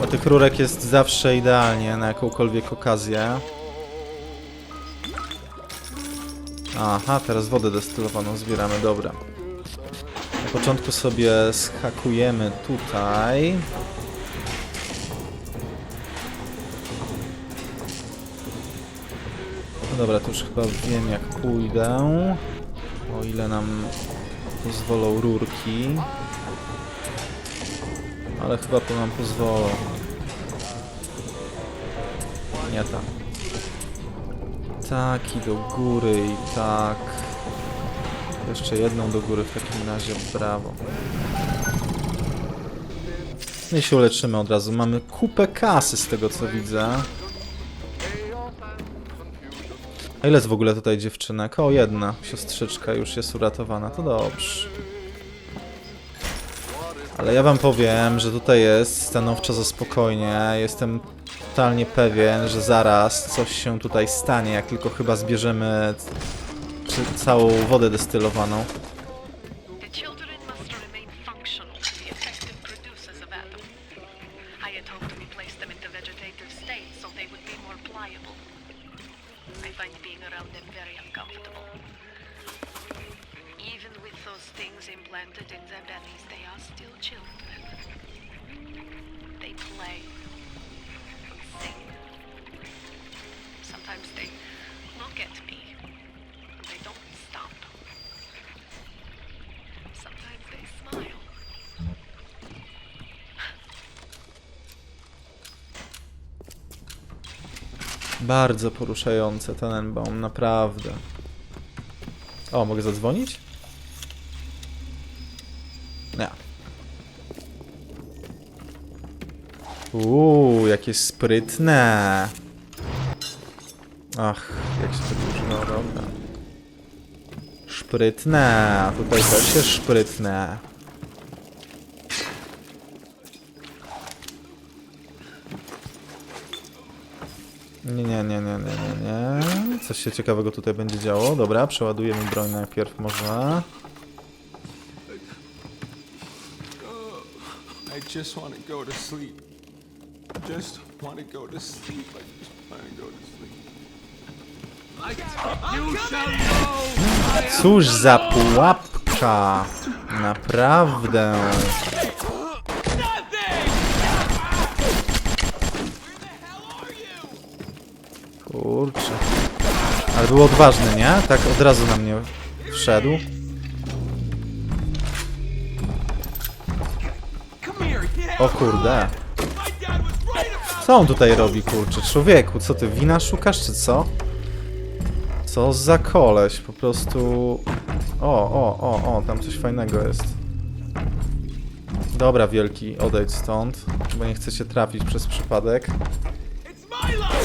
Bo tych rurek jest zawsze idealnie na jakąkolwiek okazję. Aha, teraz wodę destylowaną zbieramy, dobra. Na początku sobie schakujemy tutaj. No dobra, to już chyba wiem jak pójdę. O ile nam pozwolą rurki. Ale chyba to nam pozwolą. Nie tak. Tak i do góry i tak. Jeszcze jedną do góry w takim razie, brawo. No i się uleczymy od razu. Mamy kupę kasy z tego co widzę. A ile jest w ogóle tutaj dziewczynek? O, jedna siostrzyczka już jest uratowana, to dobrze. Ale ja wam powiem, że tutaj jest stanowczo za spokojnie. Jestem totalnie pewien, że zaraz coś się tutaj stanie, jak tylko chyba zbierzemy całą wodę destylowaną. Implanted in their bellies, they are still children. They play, sing. Sometimes they look at me, and they don't stop. Sometimes they smile. Bardzo poruszające Tenenbaum, naprawdę. O, mogę zadzwonić? Uuu, jakie sprytne. Ach, jak się to używa, dobra. Szprytne, tutaj też jest szprytne. Nie, nie, nie, nie, nie, nie, nie. Coś się ciekawego tutaj będzie działo. Dobra, przeładujemy broń najpierw może. I just want to go to sleep. Just want to go to sleep. I just want to go to sleep. You shall know. Cóż za pułapka! Naprawdę. Kurczę. Ale był odważny, nie? Tak od razu na mnie wszedł. Come here. Get O kurde. My dad was right about Co on tutaj robi, kurczę? Człowieku, co ty, wina szukasz, czy co? Co za koleś, po prostu... O, o, o, o, tam coś fajnego jest. Dobra, wielki, odejdź stąd, bo nie chcę trafić przez przypadek. It's.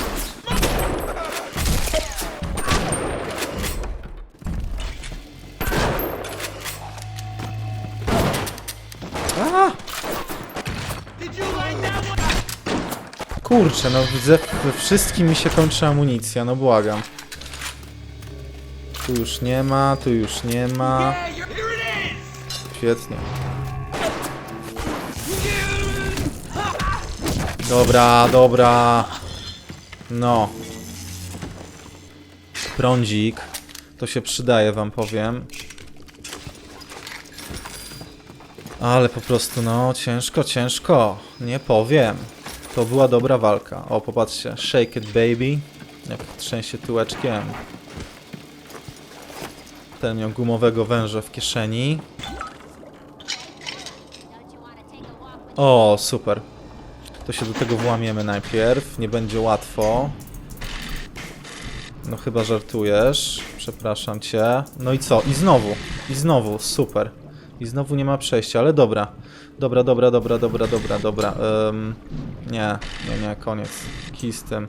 Kurczę, no widzę, we wszystkim mi się kończy amunicja, no błagam. Tu już nie ma, tu już nie ma. Świetnie. Dobra, dobra. No. Prądzik. To się przydaje, wam powiem. Ale po prostu, no, ciężko, ciężko. Nie powiem. To była dobra walka. O, popatrzcie. Shake it, baby. Jak trzęsie tyłeczkiem. Ten miał gumowego węża w kieszeni. O, super. To się do tego włamiemy najpierw. Nie będzie łatwo. No chyba żartujesz. Przepraszam cię. No i co? I znowu. I znowu. Super. I znowu nie ma przejścia, ale dobra. Dobra, dobra, dobra, dobra, dobra, dobra. Ym, nie, nie, nie, koniec. Kij z tym.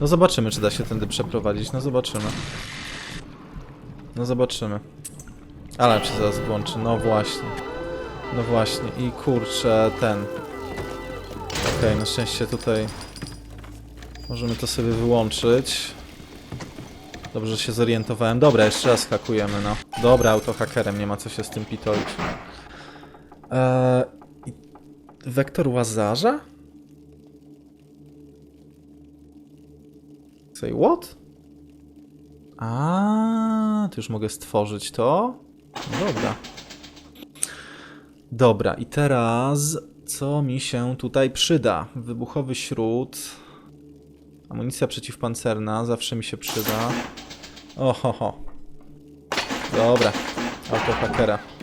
No zobaczymy, czy da się tędy przeprowadzić. No zobaczymy. No zobaczymy. Alarm się zaraz włączy. No właśnie. No właśnie. I kurczę, ten. Okej, na szczęście tutaj możemy to sobie wyłączyć. Dobrze, się zorientowałem. Dobra, jeszcze raz hakujemy, no. Dobra, autohakerem, nie ma co się z tym pitolić. Eee, Wektor Łazarza? Say what? A, to już mogę stworzyć to? No dobra. Dobra, i teraz co mi się tutaj przyda? Wybuchowy śrut. Amunicja przeciwpancerna zawsze mi się przyda. Ohoho. Dobra. Autohackera. From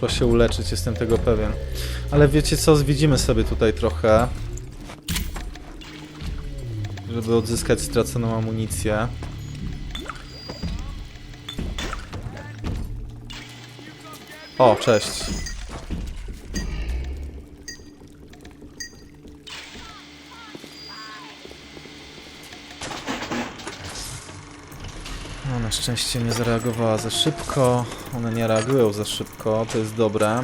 Poszła się uleczyć, jestem tego pewien. Ale wiecie co, zwiedzimy sobie tutaj trochę. Żeby odzyskać straconą amunicję. O, cześć. Na szczęście nie zareagowała za szybko. One nie reagują za szybko, to jest dobre.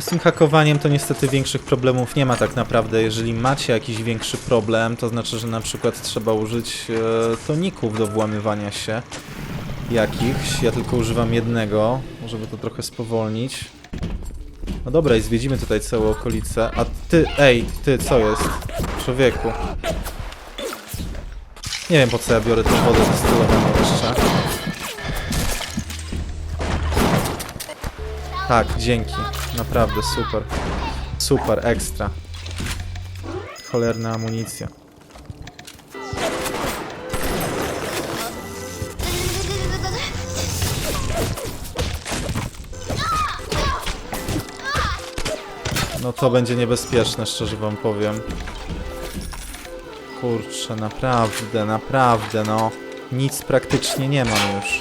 Z tym hakowaniem to niestety większych problemów nie ma tak naprawdę. Jeżeli macie jakiś większy problem, to znaczy, że na przykład trzeba użyć e, toników do włamywania się jakichś. Ja tylko używam jednego, żeby to trochę spowolnić. No dobra, i zwiedzimy tutaj całą okolicę. A ty, ej, ty, co jest? Człowieku. Nie wiem po co ja biorę tę wodę destylowaną jeszcze. Tak, dzięki. Naprawdę, super. Super, ekstra. Cholerna amunicja. No to będzie niebezpieczne, szczerze wam powiem. Kurczę, naprawdę, naprawdę, no. Nic praktycznie nie mam już.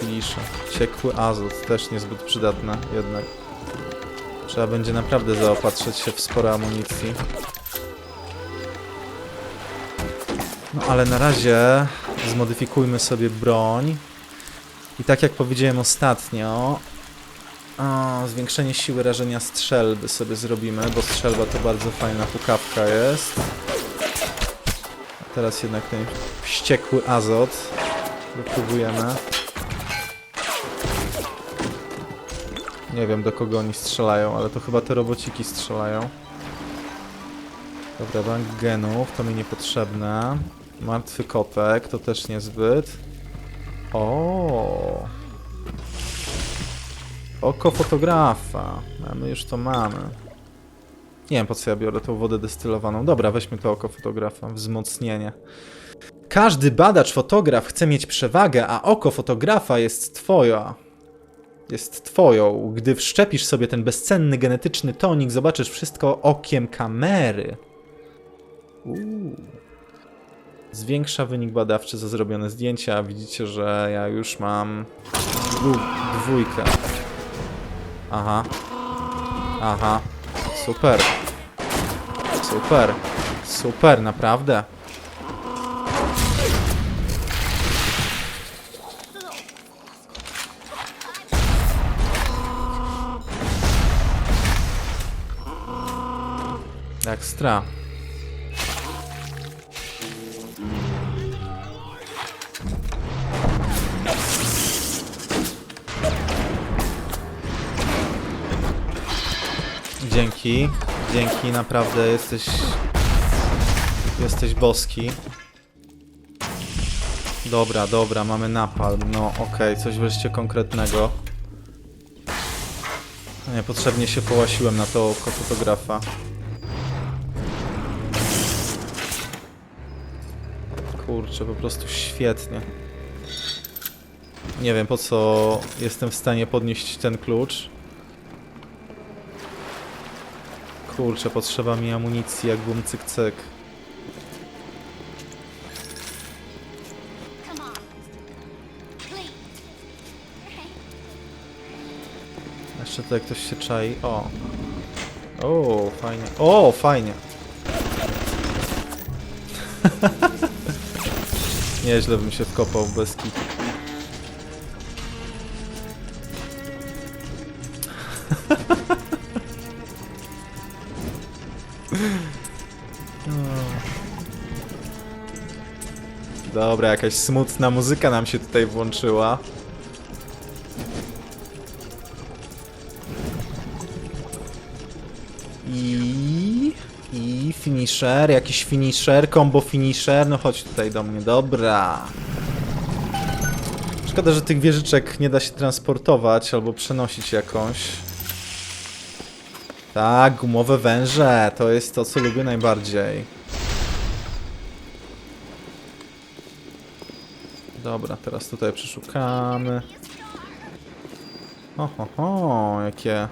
Klisze. Ciekły azot, też niezbyt przydatne jednak. Trzeba będzie naprawdę zaopatrzyć się w sporo amunicji. No ale na razie zmodyfikujmy sobie broń. I tak jak powiedziałem ostatnio, zwiększenie siły rażenia strzelby sobie zrobimy, bo strzelba to bardzo fajna pukawka jest. A teraz jednak ten wściekły azot wypróbujemy. Nie wiem do kogo oni strzelają, ale to chyba te robociki strzelają. Dobra, bank genów, to mi niepotrzebne. Martwy kotek, to też niezbyt. O. Oko fotografa. A my już to mamy. Nie wiem po co ja biorę tą wodę destylowaną. Dobra, weźmy to oko fotografa. Wzmocnienie. Każdy badacz fotograf chce mieć przewagę, a oko fotografa jest twoja. Jest twoją. Gdy wszczepisz sobie ten bezcenny genetyczny tonik, zobaczysz wszystko okiem kamery. Uuu. Zwiększa wynik badawczy za zrobione zdjęcia. Widzicie, że ja już mam dwu, dwójkę. Aha. Aha. Super. Super. Super, naprawdę. Ekstra. Dzięki, dzięki, naprawdę jesteś. Jesteś boski. Dobra, dobra, mamy napalm. No okej, coś wreszcie konkretnego. Niepotrzebnie się połasiłem na to oko fotografa. Kurczę, po prostu świetnie. Nie wiem po co jestem w stanie podnieść ten klucz. Kurczę, potrzeba mi amunicji jak bum cyk cyk. Jeszcze tutaj ktoś się czai. O. O, fajnie. O, fajnie. Nieźle bym się wkopał bez kitu. Dobra, jakaś smutna muzyka nam się tutaj włączyła. I... I finisher, jakiś finisher, combo finisher, no chodź tutaj do mnie, dobra. Szkoda, że tych wieżyczek nie da się transportować albo przenosić jakąś. Tak, gumowe węże, to jest to, co lubię najbardziej. Dobra, teraz tutaj przeszukamy. Oho, ho, jakie...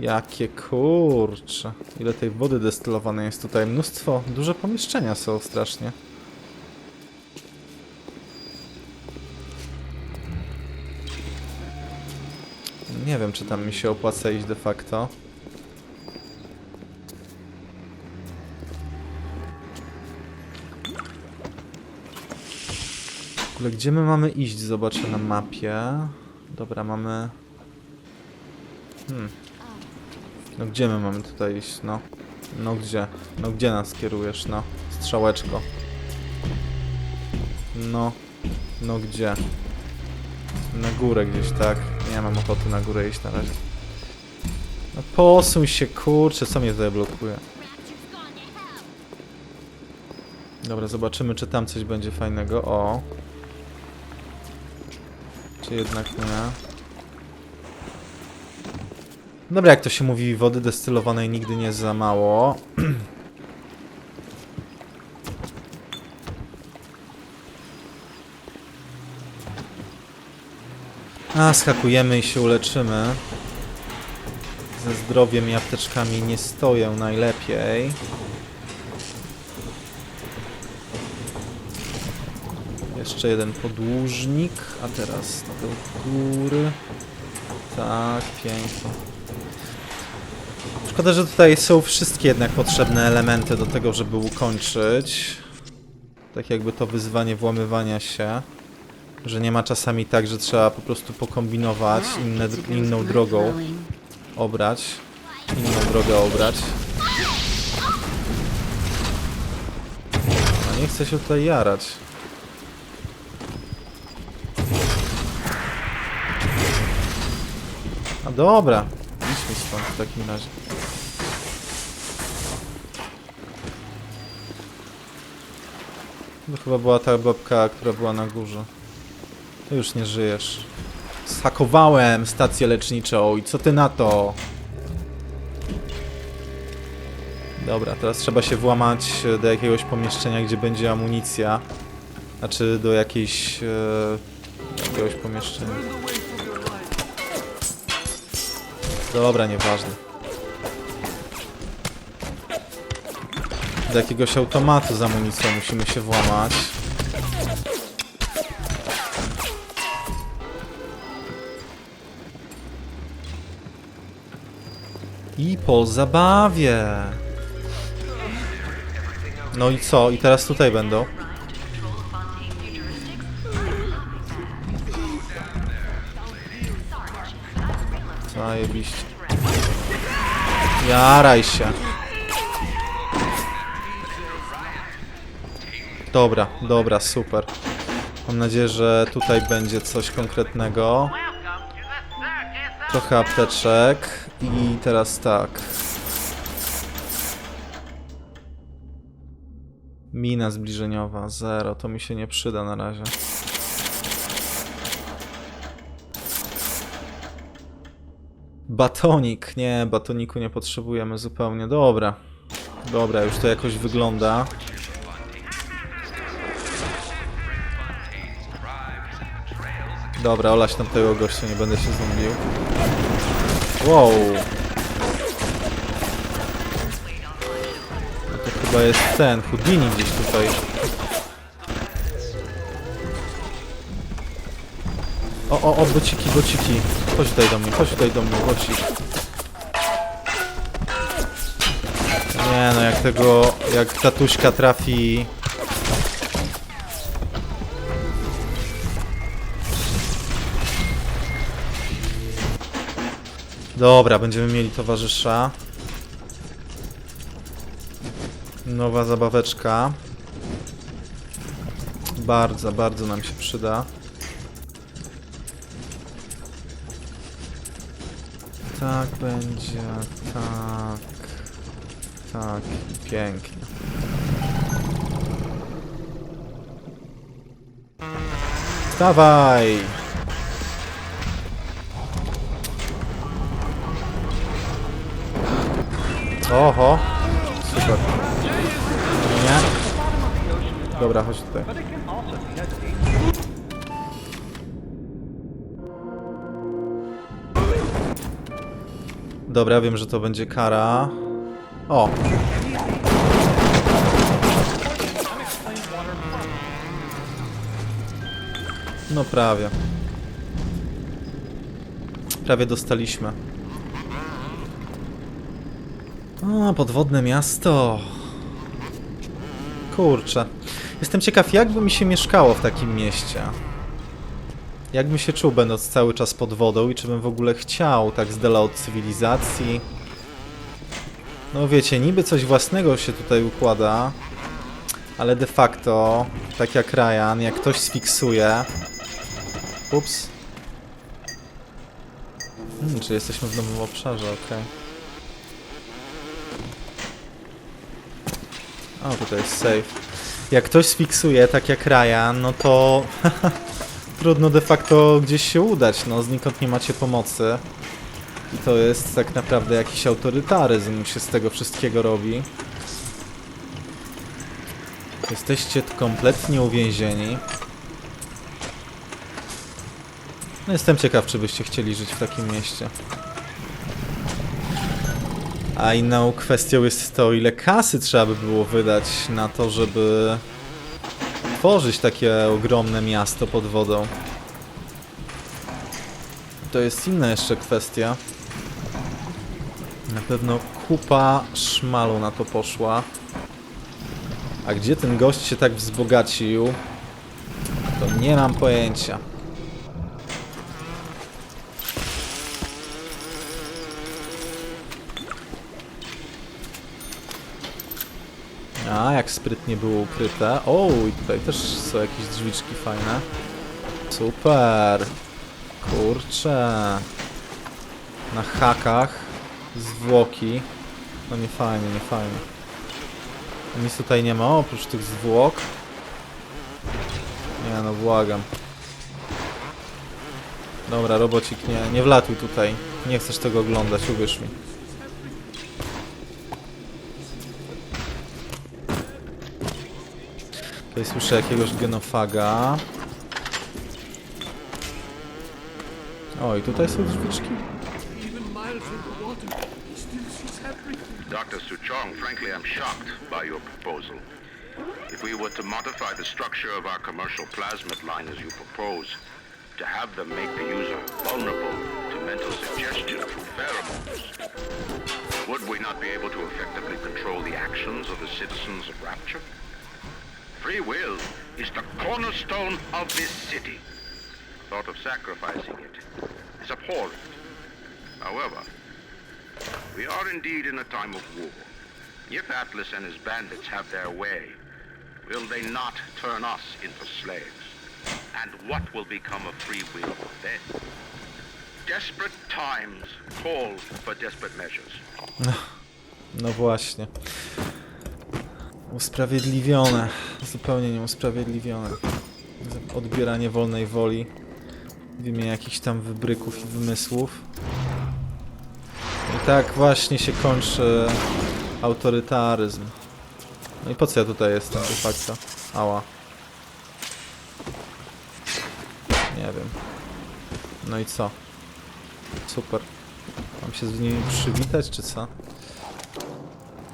Jakie kurcze. Ile tej wody destylowanej jest tutaj. Mnóstwo, duże pomieszczenia są strasznie. Nie wiem, czy tam mi się opłaca iść de facto. Ogóle, gdzie my mamy iść? Zobaczę na mapie. Dobra, mamy... Hmm. No gdzie my mamy tutaj iść, no? No gdzie? No gdzie nas kierujesz, no? Strzałeczko. No. No gdzie? Na górę gdzieś, tak? Nie mam ochoty na górę iść na razie. No posuń się, kurczę, co mnie tutaj blokuje? Dobra, zobaczymy, czy tam coś będzie fajnego. O. Czy jednak nie? Dobra, jak to się mówi, wody destylowanej nigdy nie za mało. A, skakujemy i się uleczymy. Ze zdrowiem i apteczkami nie stoję najlepiej. Jeszcze jeden podłużnik, a teraz do góry. Tak, pięknie. Szkoda, że tutaj są wszystkie jednak potrzebne elementy do tego, żeby ukończyć. Tak jakby to wyzwanie włamywania się. Że nie ma czasami tak, że trzeba po prostu pokombinować, inne, inną drogą obrać. Inną drogę obrać. A nie chcę się tutaj jarać. Dobra, idźmy stąd w takim razie. To chyba była ta babka, która była na górze. Ty już nie żyjesz. Zhakowałem stację leczniczą i co ty na to? Dobra, teraz trzeba się włamać do jakiegoś pomieszczenia, gdzie będzie amunicja. Znaczy do jakiejś... E, jakiegoś pomieszczenia. Dobra, nieważne. Do jakiegoś automatu z amunicją musimy się włamać. I po zabawie. No i co? I teraz tutaj będą. Zajebiście. Jaraj się. Dobra, dobra, super. Mam nadzieję, że tutaj będzie coś konkretnego. Trochę apteczek. I teraz tak. Mina zbliżeniowa, zero. To mi się nie przyda na razie. Batonik. Nie, batoniku nie potrzebujemy zupełnie. Dobra. Dobra, już to jakoś wygląda. Dobra, olać tam tego gościa, nie będę się zombił. Wow. No to chyba jest ten, Houdini gdzieś tutaj. O, o, o, bociki, bociki. Chodź tutaj do mnie, chodź tutaj do mnie, bocik. Nie no, jak tego, jak tatuśka trafi... Dobra, będziemy mieli towarzysza. Nowa zabaweczka. Bardzo, bardzo nam się przyda. Tak będzie, tak. Tak, pięknie. Dawaj! Oho! Super. Nie? Dobra, chodź tutaj. Dobra, wiem, że to będzie kara. O! No prawie. Prawie dostaliśmy. O, podwodne miasto. Kurczę. Jestem ciekaw, jakby mi się mieszkało w takim mieście. Jakbym się czuł, będąc cały czas pod wodą i czy bym w ogóle chciał tak z dala od cywilizacji. No wiecie, niby coś własnego się tutaj układa, ale de facto, tak jak Ryan, jak ktoś sfiksuje... Ups. Hmm, czy jesteśmy w nowym obszarze, okej. O, tutaj jest safe. Jak ktoś sfiksuje, tak jak Ryan, no to trudno de facto gdzieś się udać, no znikąd nie macie pomocy. I to jest tak naprawdę jakiś autorytaryzm się z tego wszystkiego robi. Jesteście kompletnie uwięzieni. No jestem ciekaw, czy byście chcieli żyć w takim mieście. A inną kwestią jest to, ile kasy trzeba by było wydać na to, żeby tworzyć takie ogromne miasto pod wodą. To jest inna jeszcze kwestia. Na pewno kupa szmalu na to poszła. A gdzie ten gość się tak wzbogacił, to nie mam pojęcia. A, jak sprytnie było ukryte. O, i tutaj też są jakieś drzwiczki fajne. Super. Kurczę. Na hakach. Zwłoki. No nie fajnie, nie fajnie. Nic tutaj nie ma oprócz tych zwłok. Nie no, błagam. Dobra, robocik, nie, nie wlatuj tutaj. Nie chcesz tego oglądać, uwierz mi. Tutaj słyszę jakiegoś genofaga. O, i tutaj są drzwiczki. Dr. Suchong, frankly, I'm shocked by your proposal. If we were to modify the structure of our commercial plasmid line as you propose, to have them make the user vulnerable to mental suggestion through pheromones, would we not be able to effectively control the actions of the citizens of Rapture? Free will is the cornerstone of this city. Thought of sacrificing it is abhorrent. However, we are indeed in a time of war. If Atlas and his bandits have their way, will they not turn us into slaves? And what will become of free will then? Desperate times call for desperate measures. No właśnie. Usprawiedliwione. Zupełnie nieusprawiedliwione. Odbieranie wolnej woli w imię jakichś tam wybryków i wymysłów. I tak właśnie się kończy autorytaryzm. No i po co ja tutaj jestem de facto? Ała. Nie wiem. No i co? Super. Mam się z nimi przywitać, czy co?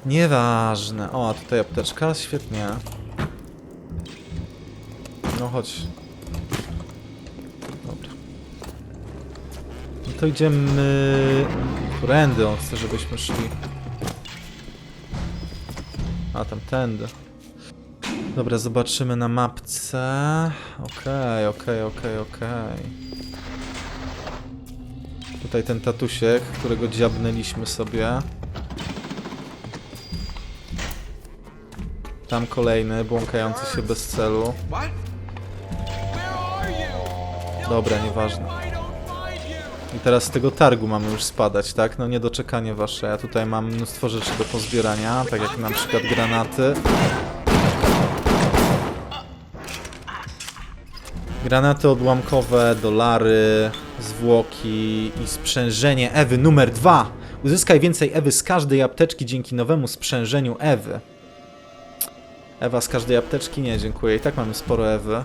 Nieważne. O, a tutaj apteczka, świetnie. No chodź. Dobra. No to idziemy... Którędy on chce, żebyśmy szli. A, tam tędy. Dobra, zobaczymy na Okej, okej, okej, okej. Tutaj Tutaj ten tatusiek, którego dziabnęliśmy sobie. Tam kolejny, błąkający się bez celu. Dobra, nieważne. I teraz z tego targu mamy już spadać, tak? No niedoczekanie wasze. Ja tutaj mam mnóstwo rzeczy do pozbierania, tak jak na przykład granaty. Granaty odłamkowe, dolary, zwłoki i sprzężenie Ewy numer dwa. Uzyskaj więcej Ewy z każdej apteczki dzięki nowemu sprzężeniu Ewy. Ewa z każdej apteczki? Nie, dziękuję. I tak mamy sporo Ewy.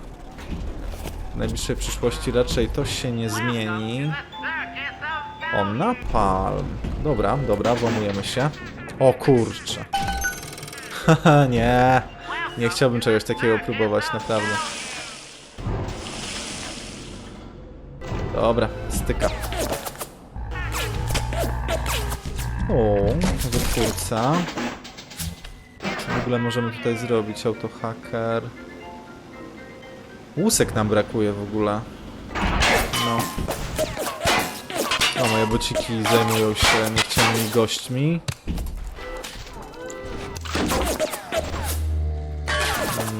W najbliższej przyszłości raczej to się nie zmieni. O, napalm. Dobra, dobra, włamujemy się. O kurczę. Haha, nie. Nie chciałbym czegoś takiego próbować, naprawdę. Dobra, styka. O, wytwórca. W ogóle możemy tutaj zrobić? Autohacker. Łusek nam brakuje w ogóle. No. O, moje bociki zajmują się niechcianymi gośćmi.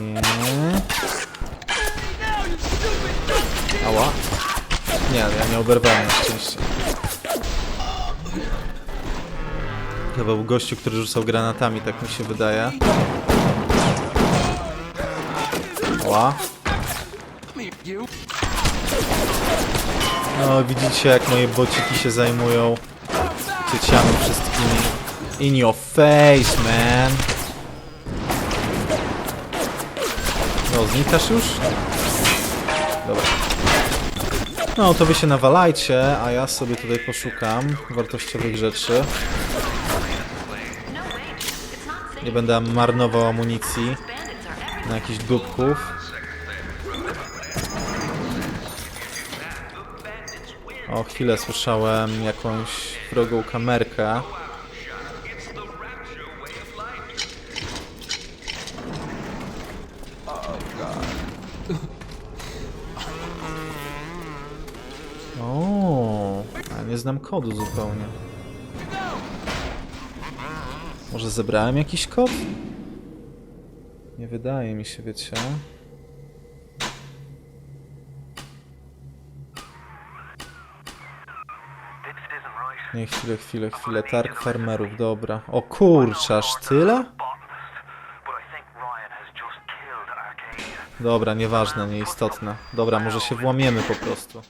Nie. Ała. Nie, ja nie oberwałem na szczęście. Chyba był gościu, który rzucał granatami, tak mi się wydaje. You? No, widzicie jak moje bociki się zajmują dzieciami wszystkimi. In your face, man. No, znikasz już? Dobra. No, to wy się nawalajcie, a ja sobie tutaj poszukam wartościowych rzeczy. Nie będę marnował amunicji na jakichś dupków. O, chwilę słyszałem jakąś wrogą kamerkę. O, nie znam kodu zupełnie. Może zebrałem jakiś kod? Nie wydaje mi się, wiecie. Nie, chwilę, chwilę, chwilę. Targ farmerów, dobra. O kurczę, aż tyle? Dobra, nieważne, nieistotne. Dobra, może się włamiemy po prostu.